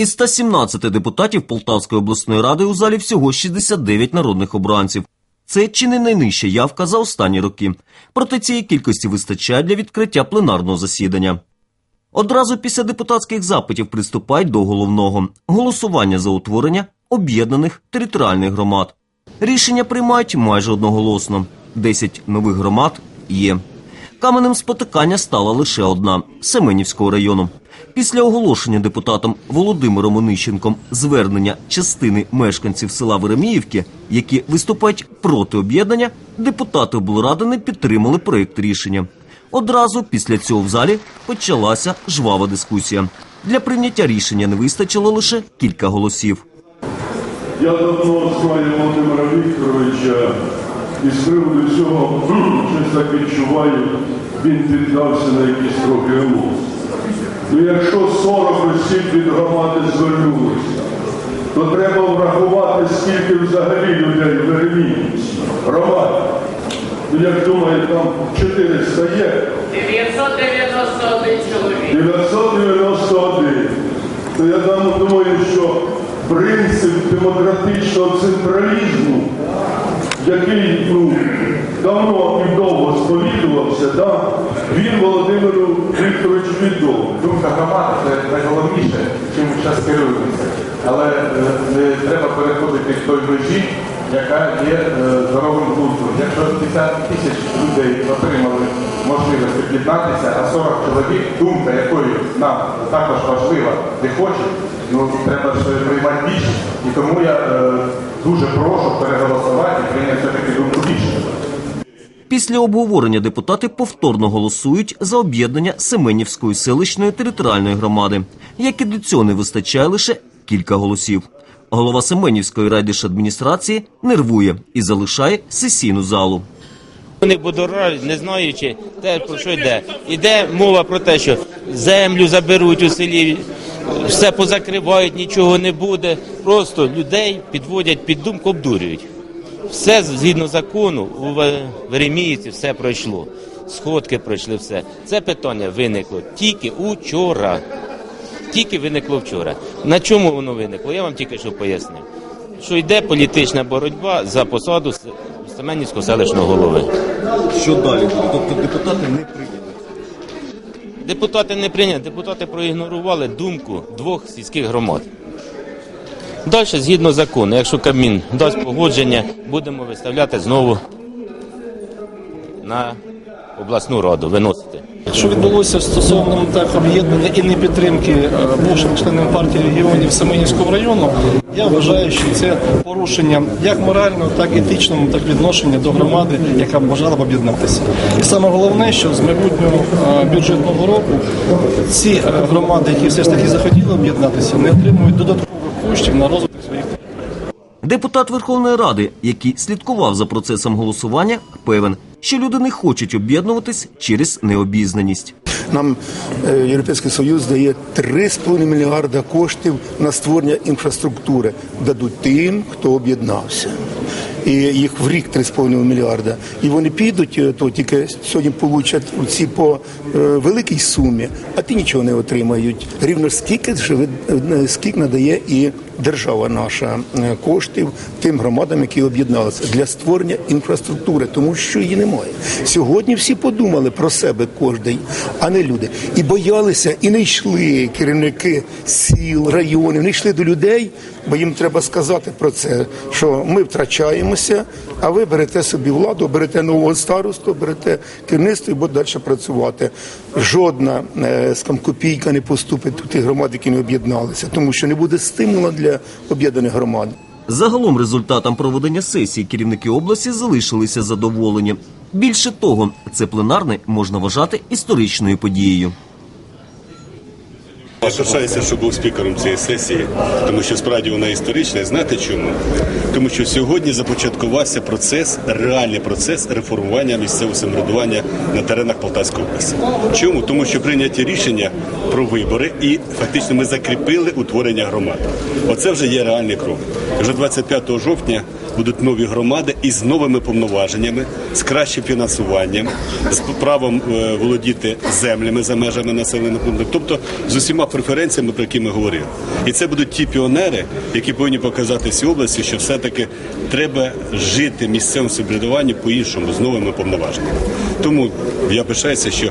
Із 117 депутатів Полтавської обласної ради у залі всього 69 народних обранців. Це чи не найнижча явка за останні роки. Проте цієї кількості вистачає для відкриття пленарного засідання. Одразу після депутатських запитів приступають до головного голосування за утворення об'єднаних територіальних громад. Рішення приймають майже одноголосно. 10 нових громад є. Каменем спотикання стала лише одна Семенівського району. Після оголошення депутатом Володимиром Онищенком звернення частини мешканців села Вереміївки, які виступають проти об'єднання, депутати облради не підтримали проєкт рішення. Одразу після цього в залі почалася жвава дискусія. Для прийняття рішення не вистачило лише кілька голосів. Я давно знаю Володимира Вікторовича і з приводу цього щось так відчуваю, він піддався на якісь трохи емоції. Ну якщо 40 осіб від громади звернулися, то треба врахувати, скільки взагалі людей в Вереміївці, громаді. Ну як думаю, там 400 є, 991 чоловік. 991. То я там думаю, що принцип демократичного централізму, який ну, давно і довго сповідувався, да, він Володимиру Вікторовичу відомий. Думка громади це найголовніше, чим ми зараз керуємося. Але е, не треба переходити в той межі, яка є е, здоровим глуздом. Якщо 50 тисяч людей отримали можливість об'єднатися, а 40 чоловік, думка якої нам також важлива, не хоче, ну треба ж приймати більшість. І тому я е, дуже прошу переголосувати і прийняти все-таки думку більшості. Після обговорення депутати повторно голосують за об'єднання Семенівської селищної територіальної громади, як і до цього не вистачає лише кілька голосів. Голова Семенівської райдержадміністрації нервує і залишає сесійну залу. Вони будорають, не знаючи те, про що йде. Іде мова про те, що землю заберуть у селі, все позакривають, нічого не буде. Просто людей підводять під думку, обдурюють. Все згідно закону у Ве- Вереміївці все пройшло. Сходки пройшли все. Це питання виникло тільки учора. Тільки виникло вчора. На чому воно виникло? Я вам тільки що пояснив. Що йде політична боротьба за посаду Семенівського селищного голови. Що далі буде? Тобто депутати не прийняли. Депутати не прийняли, депутати проігнорували думку двох сільських громад. Далі, згідно закону, якщо Кабмін дасть погодження, будемо виставляти знову на обласну раду, виносити. Що відбулося стосовно так об'єднання і непідтримки е, бувшим членам партії регіонів Семенівського району, я вважаю, що це порушення як морального, так і етичного, так відношення до громади, яка бажала б об'єднатися. І саме головне, що з майбутнього е, бюджетного року ці е, громади, які все ж таки захотіли об'єднатися, не отримують додаткових коштів на розвиток своїх. Депутат Верховної Ради, який слідкував за процесом голосування, певен, що люди не хочуть об'єднуватись через необізнаність. Нам е, Європейський Союз дає 3,5 мільярда коштів на створення інфраструктури. Дадуть тим, хто об'єднався. І їх в рік 3,5 мільярда. І вони підуть, е, то тільки сьогодні получать ці по е, великій сумі, а ті нічого не отримають. Рівно скільки е, скільки надає і держава наша коштів тим громадам, які об'єдналися для створення інфраструктури, тому що її немає. Сьогодні всі подумали про себе кожний, а не люди. І боялися, і не йшли керівники сіл, районів, не йшли до людей, бо їм треба сказати про це, що ми втрачаємося, а ви берете собі владу, берете нового старосту, берете керівництво і будете далі працювати. Жодна е, скам, копійка не поступить до тих громад, які не об'єдналися, тому що не буде стимулу для об'єднаних громад. Загалом результатом проведення сесії керівники області залишилися задоволені. Більше того, це пленарне можна вважати історичною подією. Я пишаюся, що був спікером цієї сесії, тому що справді вона історична. Знаєте чому? Тому що сьогодні започаткувався процес, реальний процес реформування місцевого самоврядування на теренах Полтавської області. Чому? Тому що прийняті рішення про вибори і фактично ми закріпили утворення громад. Оце вже є реальний крок. Вже 25 жовтня будуть нові громади із новими повноваженнями, з кращим фінансуванням, з правом е, володіти землями за межами населених пунктів, тобто з усіма преференціями, про які ми говорили. І це будуть ті піонери, які повинні показати всій області, що все-таки треба жити місцевому самоврядуванню по-іншому з новими повноваженнями. Тому я пишаюся, що